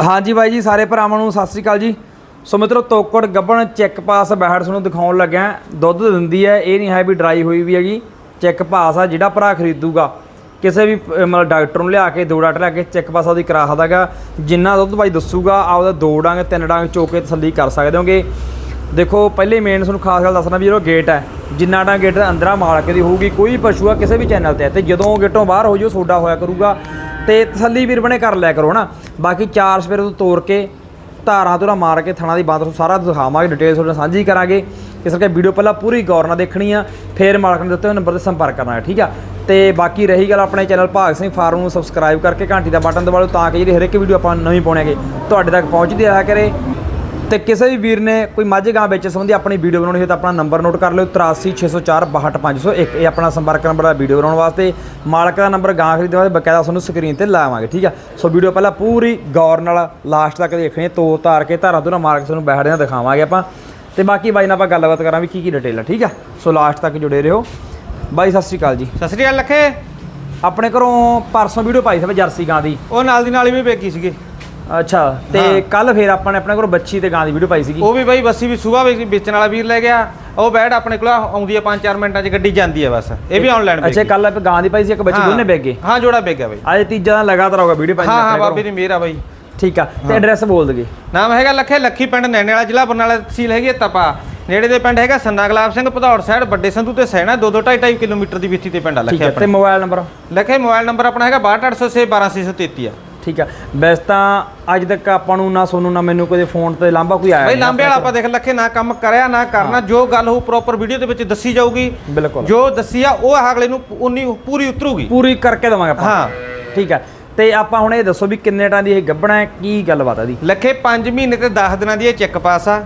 ਹਾਂਜੀ ਬਾਈ ਜੀ, ਸਾਰੇ ਭਰਾਵਾਂ ਨੂੰ ਸਤਿ ਸ੍ਰੀ ਅਕਾਲ ਜੀ। ਸੋ ਮਿੱਤਰੋ, ਤੋਕੜ ਗੱਬਣ ਚੈੱਕ ਪਾਸ ਬੈਹੜ ਤੁਹਾਨੂੰ ਦਿਖਾਉਣ ਲੱਗਿਆ। ਦੁੱਧ ਦਿੰਦੀ ਹੈ, ਇਹ ਨਹੀਂ ਹੈ ਵੀ ਡਰਾਈ ਹੋਈ ਵੀ ਹੈਗੀ। ਚੈੱਕ ਪਾਸ ਆ, ਜਿਹੜਾ ਭਰਾ ਖਰੀਦੂਗਾ, ਕਿਸੇ ਵੀ ਮਤਲਬ ਡਾਕਟਰ ਨੂੰ ਲਿਆ ਕੇ, ਦੋ ਡਾਕਟਰ ਲਿਆ ਕੇ ਚੈੱਕ ਪਾਸ ਉਹਦੀ ਕਰਾ ਸਕਦਾਗਾ। ਜਿੰਨਾ ਦੁੱਧ ਬਾਈ ਦੱਸੂਗਾ, ਆਪਦਾ ਦੋ ਡਾਂਗ, ਤਿੰਨ ਡਾਂਗ ਚੋਕ ਕੇ ਤਸੱਲੀ ਕਰ ਸਕਦੇ ਹੋਗੇ। ਦੇਖੋ, ਪਹਿਲੇ ਮੇਨ ਤੁਹਾਨੂੰ ਖਾਸ ਗੱਲ ਦੱਸਣਾ ਵੀ ਜਿਹੜਾ ਗੇਟ ਹੈ, ਜਿੰਨਾ ਡਾਂ ਗੇਟ ਅੰਦਰਾਂ ਅੰਦਰਾ ਮਾਲਕ ਦੀ ਹੋਊਗੀ, ਕੋਈ ਪਸ਼ੂ ਆ ਕਿਸੇ ਵੀ ਚੈਨਲ ਤੇ ਹੈ ਤੇ ਜਦੋਂ ਗੇਟੋਂ ਬਾਹਰ ਹੋ ਜਾਓ ਸੋਡਾ ਹੋਇਆ ਕਰੂਗਾ। ਤੇ ਤਸੱਲੀ ਵੀਰ ਬਣੇ ਕਰ ਲਿਆ ਕਰੋ ਨਾ ਬਾਕੀ ਚਾਰ ਸਵੇਰੇ ਤੋਂ ਤੋੜ ਕੇ ਧਾਰਾਂ ਤੋਂ ਮਾਰ ਕੇ ਥਣਾ ਦੀ ਬਾਤ ਤੁਹਾਨੂੰ ਸਾਰਾ ਦਿਖਾਵਾਂਗੇ ਡਿਟੇਲ ਤੁਹਾਡੇ ਨਾਲ ਸਾਂਝੀ ਕਰਾਂਗੇ। ਇਸ ਕਰਕੇ ਵੀਡੀਓ ਪਹਿਲਾਂ ਪੂਰੀ ਗੌਰ ਨਾਲ ਦੇਖਣੀ ਆ, ਫਿਰ ਮਾਲਕ ਨੂੰ ਦਿੱਤੇ ਹੋਏ ਨੰਬਰ ਤੇ ਸੰਪਰਕ ਕਰਨਾ ਹੈ, ਠੀਕ ਆ? ਤੇ ਬਾਕੀ ਰਹੀ ਗੱਲ ਆਪਣੇ ਚੈਨਲ ਭਾਗ ਸਿੰਘ ਫਾਰਮ ਨੂੰ ਸਬਸਕ੍ਰਾਈਬ ਕਰਕੇ ਘੰਟੀ ਦਾ ਬਟਨ ਦਬਾ ਲਓ ਤਾਂ ਕਿ ਜਿਹੜੀ ਹਰ ਇੱਕ ਵੀਡੀਓ ਆਪਾਂ ਨਵੀਂ ਪਾਉਣੇਗੇ ਤੁਹਾਡੇ ਤੱਕ ਪਹੁੰਚਦੀ ਰਿਹਾ ਕਰੇ। ਤੇ ਕਿਸੇ ਵੀ ਵੀਰ ਨੇ ਕੋਈ ਮੱਝ ਗਾਂ ਵੇਚਣ ਸੰਬੰਧੀ ਆਪਣੀ ਵੀਡੀਓ ਬਣਾਉਣੀ ਹੋਵੇ ਤਾਂ ਆਪਣਾ ਨੰਬਰ ਨੋਟ ਕਰ ਲਿਓ 8360462501 ਇਹ ਆਪਣਾ ਸੰਪਰਕ ਨੰਬਰ ਹੈ ਵੀਡੀਓ ਬਣਾਉਣ ਵਾਸਤੇ ਮਾਲਕ ਦਾ ਨੰਬਰ ਗਾਂ ਖਰੀਦਣ ਵਾਸਤੇ ਬਕਾਇਦਾ ਤੁਹਾਨੂੰ ਸਕਰੀਨ ਤੇ ਲਾਵਾਂਗੇ ਠੀਕ ਆ? ਸੋ ਵੀਡੀਓ ਪਹਿਲਾਂ ਪੂਰੀ ਗੌਰ ਨਾਲ ਲਾਸਟ ਤੱਕ ਦੇਖਣੀ ਹੈ, ਤੋ ਤਾਰ ਕੇ ਧਾਰਾ ਤੋਂ ਮਾਰ ਕੇ ਤੁਹਾਨੂੰ ਬੈਠਦੇ ਨਾਲ ਦਿਖਾਵਾਂਗੇ ਆਪਾਂ। ਤੇ ਬਾਕੀ ਬਾਈ ਨਾਲ ਆਪਾਂ ਗੱਲਬਾਤ ਕਰਾਂ ਵੀ ਕੀ ਕੀ ਡਿਟੇਲ ਆ ਠੀਕ ਆ? ਸੋ ਲਾਸਟ ਤੱਕ ਜੁੜੇ ਰਹੋ। ਬਾਈ ਸਤਿ ਸ਼੍ਰੀ ਅਕਾਲ ਜੀ। ਸਤਿ ਸ੍ਰੀ ਅਕਾਲ ਲੱਖੇ। ਆਪਣੇ ਘਰੋਂ ਪਰਸੋਂ ਵੀਡੀਓ ਪਾਈ ਸੀ ਜਰਸੀ ਗਾਂ ਦੀ। ਉਹ ਨਾਲ ਦੀ ਨਾਲ ਹੀ ਵੀ ਵੇਗੀ ਸੀਗੀ। ਅੱਛਾ ਤੇ ਕੱਲ ਫੇਰ ਆਪਾਂ ਨੇ ਆਪਣੇ ਘਰੋਂ ਬੱਚੀ ਤੇ ਗਾਂ ਦੀ ਵੀਡੀਓ ਪਾਈ ਸੀਗੀ। ਉਹ ਵੀ ਬਾਈ ਬੱਸੀ ਵੀ ਸਵੇਰ ਵੇਚਣ ਵਾਲਾ ਵੀਰ ਲੈ ਗਿਆ। ਉਹ ਬੈਠ ਆਪਣੇ ਕੋਲ ਆਉਂਦੀ ਆ 5-4 ਮਿੰਟਾਂ 'ਚ ਗੱਡੀ ਜਾਂਦੀ ਆ ਬਸ। ਇਹ ਵੀ ਆਨਲਾਈਨ ਅੱਛਾ ਕੱਲ ਆਪਾਂ ਗਾਂ ਦੀ ਪਾਈ ਸੀ ਇੱਕ ਬੱਚੀ ਦੋਨੇ ਵੇਚ ਗਏ। ਹਾਂ ਜੋੜਾ ਵੇਚ ਗਿਆ ਬਾਈ। ਅੱਜ ਤੀਜਾ ਦਿਨ ਲਗਾਤਾਰ ਹੋਗਾ ਵੀਡੀਓ ਪਾਈ ਹਾਂ ਹਾਂ ਆਪਣੇ ਬਾਬੇ। ਦੀ ਮਿਹਰ ਆ ਬਾਈ। ਠੀਕ ਆ ਤੇ ਐਡਰੈਸ ਬੋਲ ਦਗੇ ਨਾਮ ਹੈਗਾ ਲੱਖੇ ਲੱਖੀ ਪਿੰਡ ਨੈਣੇ ਵਾਲਾ ਜ਼ਿਲ੍ਹਾ ਬਰਨਾਲਾ ਤਹਿਸੀਲ ਹੈਗੀ ਤਪਾ। ਨੇੜੇ ਦੇ ਪਿੰਡ ਹੈਗਾ ਸੰਨਾ ਗੁਲਾਬ ਸਿੰਘ ਭਦੌੜ ਸਾਈਡ ਵੱਡੇ ਸੰਧੂ ਤੇ ਸੈਣਾ 2-2 2.5 ਕਿਲੋਮੀਟਰ ਦੀ ਵਿੱਥੀ ਤੇ ਪਿੰਡ ਆ ਲੱਖੇ ਆ ਤੇ ਆਪਣਾ। ਮੋਬਾਈਲ ਨੰਬਰ ਲੱਖੇ ਮੋਬਾਈਲ ਨੰਬਰ ਆਪਣਾ ਹੈਗਾ 62806 12633 ਆ। ਠੀਕ ਆ। ਵੈਸੇ ਤਾਂ ਅੱਜ ਤੱਕ ਆਪਾਂ ਨੂੰ ਨਾ ਸੋਨੂੰ ਨਾ ਮੈਨੂੰ ਕੋਈ ਫੋਨ ਤੇ ਲਾਂਭਾ ਕੋਈ ਆਇਆ ਬਾਈ ਨਹੀਂ ਲਾਂਬੇ ਵਾਲਾ ਆਪਾਂ ਦੇਖ ਲੱਖੇ ਨਾ ਕੰਮ ਕਰਿਆ ਨਾ ਕਰਨਾ ਜੋ ਗੱਲ ਹੋ ਪ੍ਰੋਪਰ ਵੀਡੀਓ ਦੇ ਵਿੱਚ ਦੱਸੀ ਜਾਊਗੀ। ਬਿਲਕੁਲ। ਜੋ ਦੱਸੀ ਆ ਉਹ ਅਗਲੇ ਨੂੰ ਉਨੀ ਪੂਰੀ ਉਤਰੂਗੀ। ਪੂਰੀ ਕਰਕੇ ਦਵਾਂਗੇ ਆਪਾਂ। ਹਾਂ। ਠੀਕ ਆ। ਤੇ ਆਪਾਂ ਹੁਣ ਇਹ ਦੱਸੋ ਵੀ ਕਿੰਨੇ ਟਾਂ ਦੀ ਇਹ ਗੱਬਣਾ ਹੈ ਕੀ ਗੱਲਬਾਤ ਆ ਦੀ ਲੱਖੇ 5 ਮਹੀਨੇ ਤੇ 10 ਦਿਨਾਂ ਦੀ ਇਹ ਚੈੱਕ ਪਾਸ ਆ।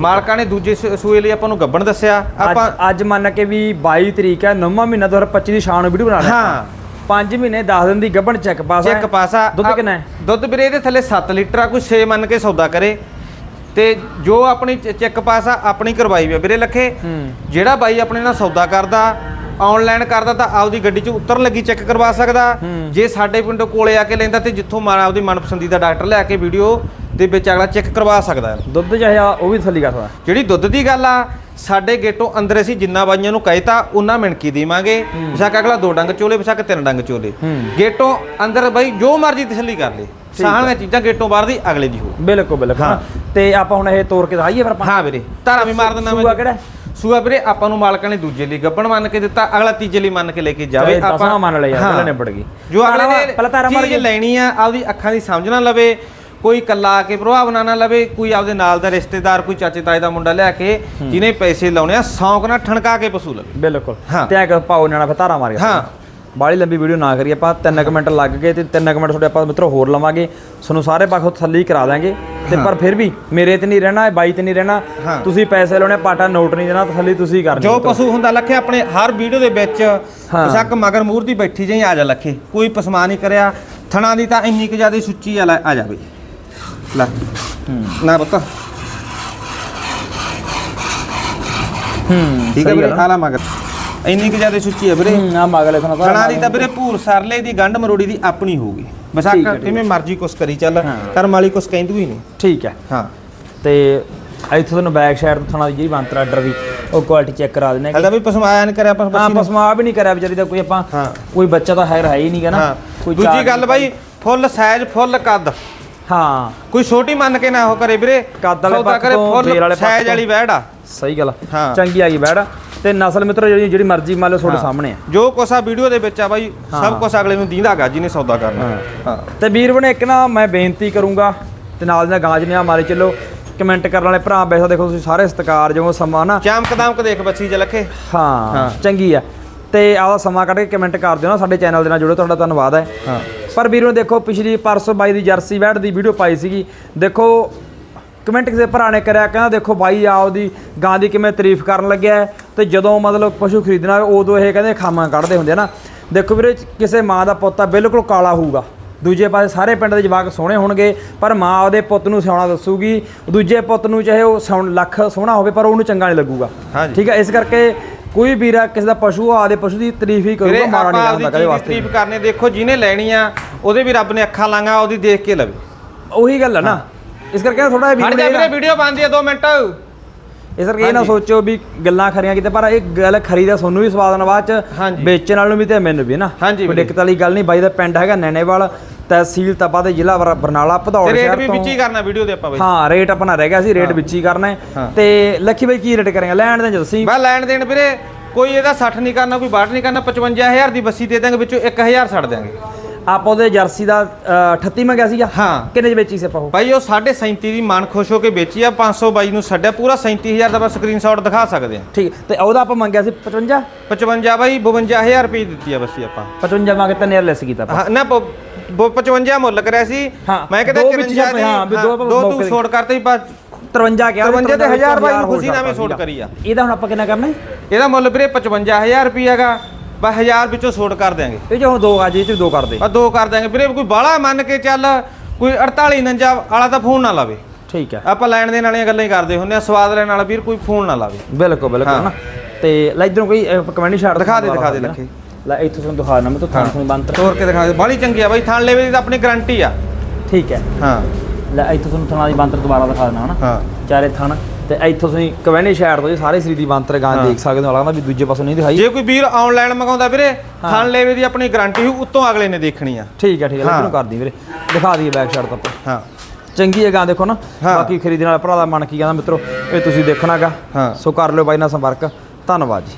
ਮਾਲਕਾਂ ਨੇ ਦੂਜੇ ਸੂ- ਸੂਏ ਲਈ ਆਪਾਂ ਨੂੰ ਗੱਬਣ ਦੱਸਿਆ। ਆਪਾਂ ਅੱਜ ਅੱਜ ਮੰਨ ਕੇ ਵੀ 22 ਤਰੀਕ ਹੈ 9ਵਾਂ ਮਹੀਨਾ 2025 ਦੀ ਸ਼ਾਮ ਨੂੰ ਵੀਡੀਓ ਬਣਾ ਲਿਆ ਹਾਂ। 5 ਮਹੀਨੇ 10 ਦਿਨ ਦੀ ਗੱਬਣ ਚੈੱਕ ਪਾਸ ਚੈੱਕ ਪਾਸ ਦੁੱਧ ਕਿੰਨਾ ਹੈ? ਦੁੱਧ ਵੀਰੇ ਇਹਦੇ ਥੱਲੇ 7 ਲੀਟਰ ਆ ਕੋਈ 6 ਮੰਨ ਕੇ ਸੌਦਾ ਕਰੇ। ਤੇ ਜੋ ਆਪਣੀ ਚੈੱਕ ਪਾਸ ਆ ਆਪਣੀ ਕਰਵਾਈ ਵੀ ਵੀਰੇ ਲੱਖੇ ਜਿਹੜਾ ਬਾਈ ਆਪਣੇ ਨਾਲ ਸੌਦਾ ਕਰਦਾ ਆਨਲਾਈਨ ਕਰਦਾ ਤਾਂ ਆਪਦੀ ਗੱਡੀ 'ਚ ਉਤਰਨ ਲੱਗੀ ਚੈੱਕ ਕਰਵਾ ਸਕਦਾ। ਜੇ ਸਾਡੇ ਪਿੰਡੋਂ ਕੋਲੇ ਆ ਕੇ ਲੈਂਦਾ ਤੇ ਜਿੱਥੋਂ ਮਨ ਆਪਦੀ ਮਨਪਸੰਦੀ ਦਾ ਡਾਕਟਰ ਲੈ ਕੇ ਵੀਡੀਓ ਦੇ ਵਿੱਚ ਅਗਲਾ ਚੈੱਕ ਕਰਵਾ ਸਕਦਾ ਹੈ। ਦੁੱਧ ਚਾਹੇ ਆ ਉਹ ਵੀ ਥੱਲੀ ਕਰਦਾ ਜਿਹੜੀ ਦੁੱਧ ਦੀ ਗੱਲ ਆ ਸਾਡੇ ਗੇਟੋਂ ਅੰਦਰ ਅਸੀਂ ਜਿੰਨਾ ਬਾਈਆਂ ਨੂੰ ਕਹਿਤਾ ਉਹਨਾਂ ਮਿਣਕੀ ਦੇਵਾਂਗੇ। ਵਿਸ਼ਾਕ ਅਗਲਾ ਦੋ ਡੰਗ ਚੋਲੇ ਵਿਸ਼ਾਕ ਤਿੰਨ ਡੰਗ ਚੋਲੇ। ਗੇਟੋਂ ਅੰਦਰ ਬਾਈ ਜੋ ਮਰਜ਼ੀ ਤਸੱਲੀ ਕਰ ਲੇ। ਸਾਹਣੀਆਂ ਚੀਜ਼ਾਂ ਗੇਟੋਂ ਬਾਹਰ ਦੀ ਅਗਲੇ ਦੀ ਹੋ ਬਿਲਕੁਲ ਬਿਲਕੁਲ। ਹਾਂ। ਤੇ ਆਪਾਂ ਹੁਣ ਇਹ ਤੋੜ ਕੇ ਦਿਖਾਈਏ ਫਿਰ ਆਪਾਂ। ਹਾਂ ਵੀਰੇ ਧਾਰਾ ਵੀ ਮਾਰ ਦਿੰਦਾ ਸੂਆ ਕਿਹੜਾ? ਸੂਆ ਵੀਰੇ ਆਪਾਂ ਨੂੰ ਮਾਲਕਾਂ ਨੇ ਦੂਜੇ ਲਈ ਗੱਬਣ ਮੰਨ ਕੇ ਦਿੱਤਾ ਅਗਲਾ ਤੀਜੇ ਲਈ ਮੰਨ ਕੇ ਲੈ ਕੇ ਜਾਵੇ। ਦਸਾਂ ਮੰਨ ਹਾਂ। ਪਹਿਲਾਂ ਨਿਬੜ ਗਈ। ਜੋ ਅਗਲੇ ਤਾਰਾ- ਪਹਿਲਾਂ ਨੇ ਮਾਰ ਕੇ- ਲੈਣੀ ਆ ਆਪਦੀ ਅੱਖਾਂ ਦੀ ਸਮਝ ਨਾ ਲਵੇ ਕੋਈ ਕੱਲਾ ਆ ਕੇ ਪ੍ਰਭਾਵ ਨਾ ਨਾ ਲਵੇ ਕੋਈ ਆਪਦੇ ਨਾਲ ਦਾ ਰਿਸ਼ਤੇਦਾਰ ਕੋਈ ਚਾਚੇ ਤਾਏ ਦਾ ਮੁੰਡਾ ਲਿਆ ਕੇ ਜਿਹਨੇ ਪੈਸੇ ਲਾਉਣੇ ਆ ਸੌਂਕ ਨਾਲ ਠਣਕਾ ਕੇ ਪਸ਼ੂ ਲਵੇ। ਬਿਲਕੁਲ। ਹਾਂ। ਤੇ ਐ ਪਾਓ ਨਿਆਣਾ ਫਿਰ ਧਾਰਾ ਮਾਰ ਗਿਆ ਹਾਂ। ਬਾਲੀ ਲੰਬੀ ਵੀਡੀਓ ਨਾ ਕਰੀਏ ਆਪਾਂ 3 ਮਿੰਟ ਲੱਗ ਗਏ ਤੇ 3 ਮਿੰਟ ਤੁਹਾਡੇ ਆਪਾਂ ਮਿੱਤਰੋ ਹੋਰ ਲਵਾਂਗੇ। ਤੁਹਾਨੂੰ ਸਾਰੇ ਪਾਸੋਂ ਥੱਲੇ ਹੀ ਕਰਾ ਦਾਂਗੇ ਤੇ ਪਰ ਫਿਰ ਵੀ ਮੇਰੇ ਤੇ ਨਹੀਂ ਰਹਿਣਾ ਬਾਈ ਤੇ ਨਹੀਂ ਰਹਿਣਾ। ਹਾਂ। ਤੁਸੀਂ ਪੈਸੇ ਲਾਉਣੇ ਪਾਟਾ ਨੋਟ ਨਹੀਂ ਦੇਣਾ ਤਸੱਲੀ ਤੁਸੀਂ ਕਰਨੀ ਜੋ ਪਸ਼ੂ ਹੁੰਦਾ ਲੱਖੇ ਆਪਣੇ ਹਰ ਵੀਡੀਓ ਦੇ ਵਿੱਚ ਹਾਂ। ਬਸ਼ੱਕ ਮਗਰ ਮੂਰਤੀ ਬੈਠੀ ਜਾਈ ਆ ਜਾ ਲੱਖੇ। ਕੋਈ ਪਸਮਾ ਨਹੀਂ ਕਰਿਆ। ਥਣਾ ਦੀ ਤਾਂ ਇੰਨੀ ਕੁ ਜ਼ਿਆਦਾ ਸੁੱਚੀ ਆ ਲੈ ਆ ਜਾ ਬਈ। ਲੈ। ਨਾ ਪੁੱਤ। ਹੂੰ ਠੀਕ ਹੈ ਵੀਰੇ ਆ। ਲੈ ਮਗਰ। ਇੰਨੀ ਕੁ ਜ਼ਿਆਦਾ ਸੁੱਚੀ ਆ ਵੀਰੇ। ਆ ਮਗਲੇ ਤੁਹਾਨੂੰ ਥਣਾ ਦੀ ਤਾਂ ਵੀਰੇ ਭੂਰ ਸਰਲੇ ਦੀ ਗੰਢ ਮਰੋੜੀ ਦੀ ਆਪਣੀ ਹੋਊਗੀ ਹੈ, ਠੀਕ ਕਿਵੇਂ ਮਰਜ਼ੀ ਕੁਛ ਕਰੀ ਚੱਲ ਹਾਂ। ਕਰਮ ਵਾਲੀ ਕੁਛ ਕਹਿੰਦੀ ਹੀ ਨਹੀਂ। ਠੀਕ ਹੈ। ਹਾਂ। ਤੇ ਇੱਥੇ ਤੁਹਾਨੂੰ ਬੈਕ ਸਾਈਡ ਤੋਂ ਥਣਾ ਦੀ ਜਿਹੜੀ ਬੰਤਰ ਆਰਡਰ ਦੀ ਉਹ ਕੁਆਲਿਟੀ ਚੈੱਕ ਕਰਾ ਦਿੰਦੇ ਹਲਦਾ ਵੀ ਪਸਮਾਇਆ ਨਹੀਂ ਕਰਿਆ ਆਪਾਂ ਹਾਂ ਪਸਮਾ ਵੀ ਨਹੀਂ ਕਰਿਆ ਵਿਚਾਰੀ ਦਾ ਕੋਈ ਆਪਾਂ ਹਾਂ। ਕੋਈ ਬੱਚਾ ਤਾਂ ਹੈ ਹੈ ਹੀ ਨਹੀਂਗਾ ਨਾ। ਹਾਂ। ਦੂਜੀ ਗੱਲ ਬਾਈ ਫੁੱਲ ਸਾਈਜ਼ ਫੁੱਲ ਕੱਦ। ਹਾਂ। ਕੋਈ ਛੋਟੀ ਮੰਨ ਕੇ ਨਾ ਉਹ ਕਰੇ ਵੀਰੇ। ਕੱਦ ਵਾਲੇ ਸੌਦਾ ਪੱਖ ਕਰੇ ਤੋਂ, ਫੁੱਲ ਫੇਰ ਵਾਲੇ ਪੱਖ ਸਾਈਜ਼ ਤੋਂ। ਵਾਲੀ ਵੈੜ ਆ। ਸਹੀ ਗੱਲ ਆ। ਹਾਂ। ਚੰਗੀ ਆ ਗਈ ਬੈੜ ਤੇ ਨਸਲ ਮਿੱਤਰੋ ਜਿਹੜੀ ਜਿਹੜੀ ਮਰਜ਼ੀ ਮੰਨ ਲਓ ਤੁਹਾਡੇ ਸਾਹਮਣੇ ਆ। ਜੋ ਕੁਛ ਆ ਵੀਡੀਓ ਦੇ ਵਿੱਚ ਆ ਬਾਈ। ਸਭ ਕੁਝ ਅਗਲੇ ਨੂੰ ਦੀਂਦਾਗਾ ਜਿਹਨੇ ਸੌਦਾ ਕਰਨਾ। ਹਾਂ। ਤੇ ਵੀਰ ਬਣੇ ਇੱਕ ਨਾ ਮੈਂ ਬੇਨਤੀ ਕਰੂੰਗਾ ਤੇ ਨਾਲ ਨਾਲ ਗਾਂਜ ਨੇ ਆ ਮਾਰੇ ਚੱਲੋ ਕਮੈਂਟ ਕਰਨ ਵਾਲੇ ਭਰਾ ਬੈਸਾ ਦੇਖੋ ਤੁਸੀਂ ਸਾਰੇ ਸਤਿਕਾਰ ਜੋ ਸਮਾਂ ਨਾ। ਚਾਮਕ ਦਾਮਕ ਦੇਖ ਬੱਚੀ ਜੇ ਲੱਖੇ। ਹਾਂ ਹਾਂ। ਚੰਗੀ ਆ। ਤੇ ਆਪਦਾ ਸਮਾਂ ਕੱਢ ਕੇ ਕਮੈਂਟ ਕਰ ਦਿਓ ਨਾ ਸਾਡੇ ਚੈਨਲ ਦੇ ਨਾਲ ਜੁੜੋ ਤੁਹਾਡਾ ਧੰਨਵਾਦ ਹੈ। ਹਾਂ। ਪਰ ਵੀਰੋ ਦੇਖੋ ਪਿਛਲੀ ਪਰਸੋਂ ਬਾਈ ਦੀ ਜਰਸੀ ਵੈਟ ਦੀ ਵੀਡੀਓ ਪਾਈ ਸੀਗੀ। ਦੇਖੋ ਕਮੈਂਟ ਕਿਸੇ ਭਰਾ ਨੇ ਕਰਿਆ ਕਹਿੰਦਾ ਦੇਖੋ ਬਾਈ ਆ ਉਹਦੀ ਗਾਂ ਦੀ ਕਿਵੇਂ ਤਾਰੀਫ ਕਰਨ ਲੱਗਿਆ ਤੇ ਜਦੋਂ ਮਤਲਬ ਪਸ਼ੂ ਖਰੀਦਣਾ ਉਦੋਂ ਇਹ ਕਹਿੰਦੇ ਖਾਮਾਂ ਕੱਢਦੇ ਹੁੰਦੇ ਨਾ। ਦੇਖੋ ਵੀਰੇ ਕਿਸੇ ਮਾਂ ਦਾ ਪੁੱਤ ਆ ਬਿਲਕੁਲ ਕਾਲਾ ਹੋਊਗਾ। ਦੂਜੇ ਪਾਸੇ ਸਾਰੇ ਪਿੰਡ ਦੇ ਜਵਾਕ ਸੋਹਣੇ ਹੋਣਗੇ ਪਰ ਮਾਂ ਉਹਦੇ ਪੁੱਤ ਨੂੰ ਸਿਆਉਣਾ ਦੱਸੂਗੀ। ਦੂਜੇ ਪੁੱਤ ਨੂੰ ਚਾਹੇ ਉਹ ਲੱਖ ਸੋਹਣਾ ਹੋਵੇ ਪਰ ਉਹਨੂੰ ਚੰਗਾ ਨਹੀਂ ਲੱਗੂਗਾ। ਠੀਕ ਹੈ ਇਸ ਕਰਕੇ ਕੋਈ ਵੀਰਾ ਕਿਸੇ ਦਾ ਪਸ਼ੂ ਆ ਆਦੇ ਪਸ਼ੂ ਦੀ ਤਾਰੀਫ ਹੀ ਕਰੂਗਾ ਮਾਰਾ ਨਹੀਂ ਲੱਗਦਾ ਕਦੇ ਦੀ ਵਾਸਤੇ। ਤਾਰੀਫ ਕਰਨੇ ਦੇਖੋ ਜਿਹਨੇ ਲੈਣੀ ਆ ਉਹਦੇ ਵੀ ਰੱਬ ਨੇ ਅੱਖਾਂ ਲਾਂਗਾ ਉਹਦੀ ਦੇਖ ਕੇ ਲਵੇ। ਉਹੀ ਗੱਲ ਹੈ ਨਾ। ਇਸ ਕਰਕੇ ਥੋੜਾ ਹਟ ਜਾ ਵੀਰੇ ਜਿਹਾ ਵੀਡੀਓ ਬਣਦੀ ਆ 2 ਮਿੰਟ। ਇਸ ਕਰਕੇ ਇਹ ਨਾ। ਸੋਚੋ ਵੀ ਗੱਲਾਂ ਖਰੀਆਂ ਕਿਤੇ ਪਰ ਇਹ ਗੱਲ ਖਰੀ ਦਾ ਤੁਹਾਨੂੰ ਵੀ ਸਵਾਦ ਨਾਲ ਬਾਅਦ ਚ। ਵੇਚਣ ਵਾਲ ਨੂੰ ਵੀ ਤੇ ਮੈਨੂੰ ਵੀ ਨਾ। ਕੋਈ। ਦਿੱਕਤ ਵਾਲੀ ਗੱਲ ਨਹੀਂ ਬਾਈ ਦਾ ਪਿੰਡ ਹੈਗਾ ਨੈਣੇਵਾਲ। ਤਹਿਸੀਲ ਤਪਾ ਦੇ ਜ਼ਿਲ੍ਹਾ ਬਰ- ਬਰਨਾਲਾ ਭਦੌੜ ਤੇ ਰੇਟ ਸ਼ਹਿਰ ਵੀ ਵਿੱਚ ਹੀ ਕਰਨਾ ਵੀਡੀਓ ਦੇ ਆਪਾਂ ਬਈ। ਹਾਂ ਰੇਟ ਆਪਣਾ ਰਹਿ ਗਿਆ ਸੀ ਰੇਟ ਵਿੱਚ ਹੀ ਕਰਨਾ ਹੈ। ਹਾਂ। ਤੇ ਲੱਖੀ ਬਾਈ ਕੀ ਰੇਟ ਕਰੇਗਾ? ਲੈਣ ਦੇ ਦੱਸੀ ਮੈਂ ਲੈਣ ਦੇਣ ਵੀਰੇ ਕੋਈ ਇਹਦਾ 60 ਨਹੀਂ ਕਰਨਾ ਕੋਈ 62 ਨਹੀਂ ਕਰਨਾ 55000 ਦੀ ਬੱਸੀ ਦੇ ਦਾਂਗੇ ਵਿੱਚੋਂ 1000 ਛੱਡ ਦਿਆਂਗੇ। ਆਪਾਂ ਉਹਦੇ ਜਰਸੀ ਦਾ ਅ, 38 ਮੰਗਿਆ ਸੀਗਾ? ਹਾਂ। ਕਿੰਨੇ ਚ ਵੇਚੀ ਸੀ ਆਪਾਂ ਉਹ? ਭਾਈ ਉਹ 37.5 ਦੀ ਮਨ ਖੁਸ਼ ਹੋ ਕੇ ਵੇਚੀ ਆ 522 ਨੂੰ ਛੱਡਿਆ ਪੂਰਾ 37000 ਦਾ ਬਸ ਸਕਰੀਨਸ਼ਾਟ ਦਿਖਾ ਸਕਦੇ ਆ। ਠੀਕ ਤੇ ਉਹਦਾ ਆਪਾਂ ਮੰਗਿਆ ਸੀ 55 55 ਬਾਈ 52000 ਰੁਪਏ ਦਿੱਤੀ ਆ ਬੱਸੀ ਆਪਾਂ। 55 ਮੰਗ ਤੇ ਨੇਰ ਲੈਸ ਕੀਤਾ ਆਪਾਂ। ਹਾਂ, ਨਾ ਪ- ਬ- 55 ਮੁੱਲ ਕਰਿਆ ਸੀ। ਮੈਂ ਕਿਤੇ ਦੋ ਵਿੱਚ 54 ਦੀ ਹਾਂ, ਵੀ ਦੋ ਤੂੰ ਛੋੜ ਕਰਤੇ ਬਸ। 53 ਕਿਹਾ 53 ਤੇ 1000 ਬਾਈ ਖੁਸ਼ੀ ਛੱਡਤਾ ਛੋੜ। ਕਰੀ ਆ। ਇਹਦਾ ਹੁਣ ਆਪਾਂ ਕਿੰਨਾ ਕਰਨਾ? ਇਹਦਾ ਮੁੱਲ ਵੀਰੇ 55000 ਰੁਪਏ ਹੈਗਾ ਬਸ 1000 ਵਿੱਚੋਂ ਛੋੜ ਕਰ ਦਿਆਂਗੇ। ਇਹ ਜੋ ਦੋ ਆ ਜੀ ਚ ਦੋ ਕਰ ਦੇ। ਬਸ ਦੋ ਕਰ ਦਿਆਂਗੇ। ਵੀਰੇ ਕੋਈ ਬਾਹਲਾ ਮੰਨ ਕੇ ਚੱਲ ਕੋਈ 48 49 ਵਾਲਾ ਤਾਂ ਫੋਨ ਨਾ ਲਾਵੇ। ਠੀਕ ਹੈ ਆਪਾਂ ਲੈਣ ਦੇਣ ਵਾਲੀਆਂ ਗੱਲਾਂ ਹੀ ਕਰਦੇ ਹੁੰਦੇ ਆ ਸਵਾਦ ਲੈਣ ਵਾਲਾ ਵੀਰ ਕੋਈ ਫੋਨ ਨਾ ਲਾਵੇ। ਬਿਲਕੁਲ ਬਿਲਕੁਲ। ਨਾ। ਤੇ ਲੈ ਇਧਰੋਂ ਕੋਈ ਕਮੈਂਟ ਛੱਡ ਦਿਖਾ ਦੇ, ਦਿਖਾ ਦੇ ਲੱਖੀ। ਲੈ ਇੱਥੋਂ ਤੁਹਾਨੂੰ ਦਿਖਾ ਨਾ ਮੈਂ ਤਾਂ ਥਾਂ ਤੁਹਾਨੂੰ ਬੰਦ ਤੋਰ ਕੇ ਦਿਖਾ ਦੇ। ਬਾਹਲੀ ਚੰਗੀ ਆ ਬਾਈ ਥਾਣ ਲੈਵੇ ਦੀ ਤਾਂ ਆਪਣੀ ਗਾਰੰਟੀ ਆ। ਠੀਕ ਹੈ। ਹਾਂ। ਲੈ ਇੱਥੋਂ ਤੁਹਾਨੂੰ ਥਾਂ ਦੀ ਬੰਤਰ ਦੁਬਾਰਾ ਦਿਖਾ ਦੇਣਾ ਹਨਾ? ਹਾਂ। ਚਾਰੇ ਥਣ। ਤੇ ਇੱਥੋਂ ਤੁਸੀਂ ਕਵੈਣੀ ਸ਼ਹਿਰ ਤੋਂ ਜੀ ਸਾਰੇ ਸ੍ਰੀ ਦੀ ਬੰਤਰ ਗਾਂ। ਦੇਖ ਸਕਦੇ ਹੋ ਲੱਗਦਾ ਵੀ ਦੂਜੇ ਪਾਸੋਂ ਨਹੀਂ ਦਿਖਾਈ। ਜੇ ਕੋਈ ਵੀਰ ਆਨਲਾਈਨ ਮੰਗਾਉਂਦਾ ਵੀਰੇ ਥਾਣ ਲੈਵੇ ਦੀ ਆਪਣੀ ਗਾਰੰਟੀ ਹੋ ਉੱਤੋਂ ਅਗਲੇ ਨੇ ਦੇਖਣੀ ਆ। ਠੀਕ ਹੈ ਠੀਕ ਹੈ। ਇਹਨੂੰ ਕਰਦੀ ਵੀਰੇ। ਦਿਖਾ ਦਈਏ ਬੈਕ ਸਾਈਡ ਤੋਂ ਆਪਾਂ। ਹਾਂ। ਚੰਗੀ ਹੈ ਗਾਂ ਦੇਖੋ ਨਾ। ਬਾਕੀ ਖਰੀਦਣ ਵਾਲਾ ਭਰਾ ਦਾ ਮਨ ਕੀ ਕਹਿੰਦਾ ਮਿੱਤਰੋ ਇਹ ਤੁਸੀਂ ਦੇਖਣਾਗਾ। ਹਾਂ। ਸੋ ਕਰ ਲਿਓ ਬਾਈ ਨਾਲ ਸੰਪਰਕ। ਧੰਨਵਾਦ ਜੀ।